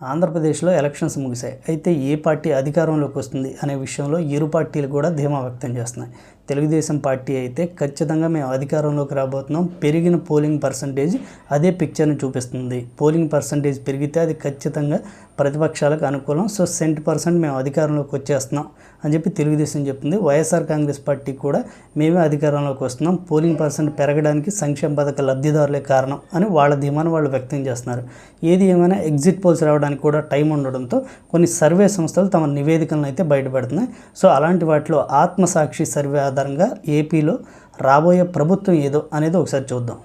ఆంధ్రప్రదేశ్లో ఎలక్షన్స్ ముగిశాయి. అయితే ఏ పార్టీ అధికారంలోకి వస్తుంది అనే విషయంలో ఇరు పార్టీలు కూడా ధీమా వ్యక్తం చేస్తున్నాయి. తెలుగుదేశం పార్టీ అయితే ఖచ్చితంగా మేము అధికారంలోకి రాబోతున్నాం. పెరిగిన పోలింగ్ పర్సంటేజ్ అదే పిక్చర్ని చూపిస్తుంది. పోలింగ్ పర్సంటేజ్ పెరిగితే అది ఖచ్చితంగా ప్రతిపక్షాలకు అనుకూలం. సో సెంట్ పర్సెంట్ మేము అధికారంలోకి వచ్చేస్తున్నాం అని చెప్పి తెలుగుదేశం చెప్తుంది. వైఎస్ఆర్ కాంగ్రెస్ పార్టీ కూడా మేమే అధికారంలోకి వస్తున్నాం. పోలింగ్ పర్సెంట్ పెరగడానికి సంక్షేమ పథక లబ్ధిదారులే కారణం అని వాళ్ళ ధీమాను వాళ్ళు వ్యక్తం చేస్తున్నారు. ఏది ఏమైనా ఎగ్జిట్ పోల్స్ రావడానికి కూడా టైం ఉండడంతో కొన్ని సర్వే సంస్థలు తమ నివేదికలను అయితే బయటపెడుతున్నాయి. సో అలాంటి వాటిలో ఆత్మసాక్షి సర్వే ఆధారంగా ఏపీలో రాబోయే ప్రభుత్వం ఏదో అనేది ఒకసారి చూద్దాం.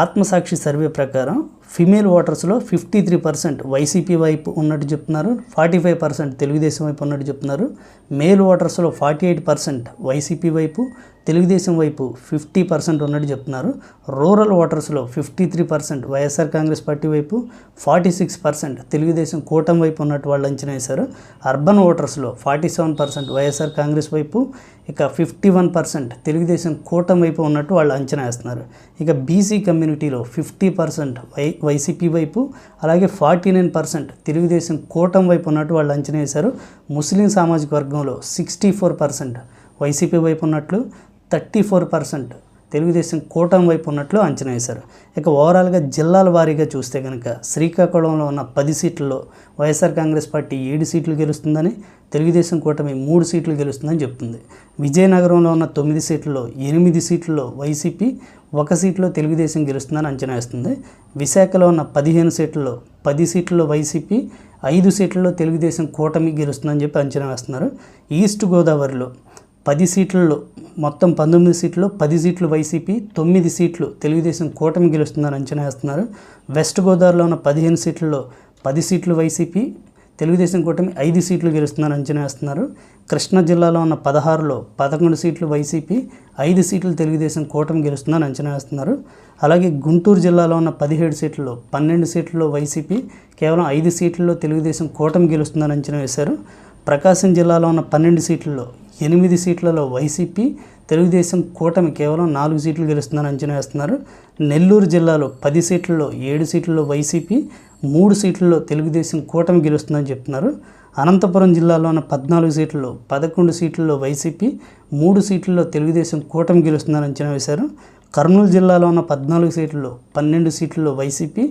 ఆత్మసాక్షి సర్వే ప్రకారం ఫిమేల్ ఓటర్స్లో ఫిఫ్టీ త్రీ పర్సెంట్ వైసీపీ వైపు ఉన్నట్టు చెప్తున్నారు ఫార్టీ ఫైవ్ పర్సెంట్ తెలుగుదేశం వైపు ఉన్నట్టు చెప్తున్నారు మేల్ ఓటర్స్లో ఫార్టీ ఎయిట్ పర్సెంట్ వైసీపీ వైపు తెలుగుదేశం వైపు ఫిఫ్టీ పర్సెంట్ ఉన్నట్టు చెప్తున్నారు. Rural ఓటర్స్లో fifty three percent YSR Congress party వైపు ఫార్టీ సిక్స్ పర్సెంట్ తెలుగుదేశం కూటమి వైపు ఉన్నట్టు వాళ్ళు అంచనా వేశారు. Urban ఓటర్స్లో forty seven percent YSR Congress వైపు ఇక ఫిఫ్టీ వన్ పర్సెంట్ తెలుగుదేశం కూటమి వైపు ఉన్నట్టు వాళ్ళు అంచనా వేస్తున్నారు. ఇక బీసీ కమ్యూనిటీలో ఫిఫ్టీ పర్సెంట్ వై వైసీపీ వైపు అలాగే ఫార్టీ నైన్ పర్సెంట్ తెలుగుదేశం కూటమి వైపు ఉన్నట్టు వాళ్ళు అంచనా వేశారు. ముస్లిం సామాజిక వర్గంలో సిక్స్టీ ఫోర్ పర్సెంట్ వైసీపీ వైపు ఉన్నట్లు థర్టీ ఫోర్ పర్సెంట్. తెలుగుదేశం కూటమి వైపు ఉన్నట్లు అంచనా వేశారు. ఇక ఓవరాల్గా జిల్లాల వారీగా చూస్తే కనుక శ్రీకాకుళంలో ఉన్న పది సీట్లలో వైఎస్ఆర్ కాంగ్రెస్ పార్టీ ఏడు సీట్లు గెలుస్తుందని తెలుగుదేశం కూటమి మూడు సీట్లు గెలుస్తుందని చెప్తుంది. విజయనగరంలో ఉన్న తొమ్మిది సీట్లలో ఎనిమిది సీట్లలో వైసీపీ ఒక సీట్లో తెలుగుదేశం గెలుస్తుందని అంచనా వేస్తుంది. విశాఖలో ఉన్న పదిహేను సీట్లలో పది సీట్లలో వైసీపీ ఐదు సీట్లలో తెలుగుదేశం కూటమి గెలుస్తుందని చెప్పి అంచనా వేస్తున్నారు. ఈస్ట్ గోదావరిలో పది సీట్లలో మొత్తం పంతొమ్మిది సీట్లు పది సీట్లు వైసీపీ తొమ్మిది సీట్లు తెలుగుదేశం కూటమి గెలుస్తుందని అంచనా వేస్తున్నారు. వెస్ట్ గోదావరిలో ఉన్న పదిహేను సీట్లలో పది సీట్లు వైసీపీ తెలుగుదేశం కూటమి ఐదు సీట్లు గెలుస్తుందని అంచనా వేస్తున్నారు. కృష్ణా జిల్లాలో ఉన్న పదహారులో పదకొండు సీట్లు వైసీపీ ఐదు సీట్లు తెలుగుదేశం కూటమి గెలుస్తుందని అంచనా వేస్తున్నారు. అలాగే గుంటూరు జిల్లాలో ఉన్న పదిహేడు సీట్లలో పన్నెండు సీట్లలో వైసీపీ కేవలం ఐదు సీట్లలో తెలుగుదేశం కూటమి గెలుస్తుందని అంచనా వేశారు. ప్రకాశం జిల్లాలో ఉన్న పన్నెండు సీట్లలో ఎనిమిది సీట్లలో వైసీపీ తెలుగుదేశం కూటమి కేవలం నాలుగు సీట్లు గెలుస్తుందని అంచనా వేస్తున్నారు. నెల్లూరు జిల్లాలో పది సీట్లలో ఏడు సీట్లలో వైసీపీ మూడు సీట్లలో తెలుగుదేశం కూటమి గెలుస్తుందని చెప్తున్నారు. అనంతపురం జిల్లాలో ఉన్న పద్నాలుగు సీట్లలో పదకొండు సీట్లలో వైసీపీ మూడు సీట్లలో తెలుగుదేశం కూటమి గెలుస్తుందని అంచనా వేశారు. కర్నూలు జిల్లాలో ఉన్న పద్నాలుగు సీట్లలో పన్నెండు సీట్లలో వైసీపీ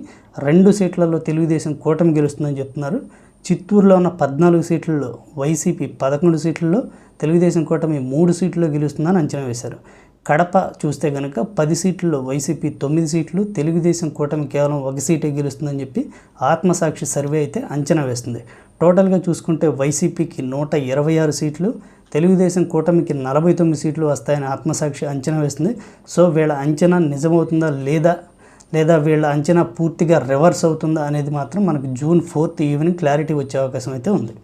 రెండు సీట్లలో తెలుగుదేశం కూటమి గెలుస్తుందని చెప్తున్నారు. చిత్తూరులో ఉన్న పద్నాలుగు సీట్లలో వైసీపీ పదకొండు సీట్లలో తెలుగుదేశం కూటమి మూడు సీట్లలో గెలుస్తుందని అంచనా వేశారు. కడప చూస్తే కనుక పది సీట్లలో వైసీపీ తొమ్మిది సీట్లు తెలుగుదేశం కూటమి కేవలం ఒక సీటే గెలుస్తుందని చెప్పి ఆత్మసాక్షి సర్వే అయితే అంచనా వేస్తుంది. టోటల్గా చూసుకుంటే వైసీపీకి నూట ఇరవై ఆరు సీట్లు తెలుగుదేశం కూటమికి నలభై తొమ్మిది సీట్లు వస్తాయని ఆత్మసాక్షి అంచనా వేస్తుంది. సో వీళ్ళ అంచనా నిజమవుతుందా లేదా లేదా వీళ్ళ అంచనా పూర్తిగా రివర్స్ అవుతుందా అనేది మాత్రం మనకు జూన్ ఫోర్త్ ఈవినింగ్ క్లారిటీ వచ్చే అవకాశం అయితే ఉంది.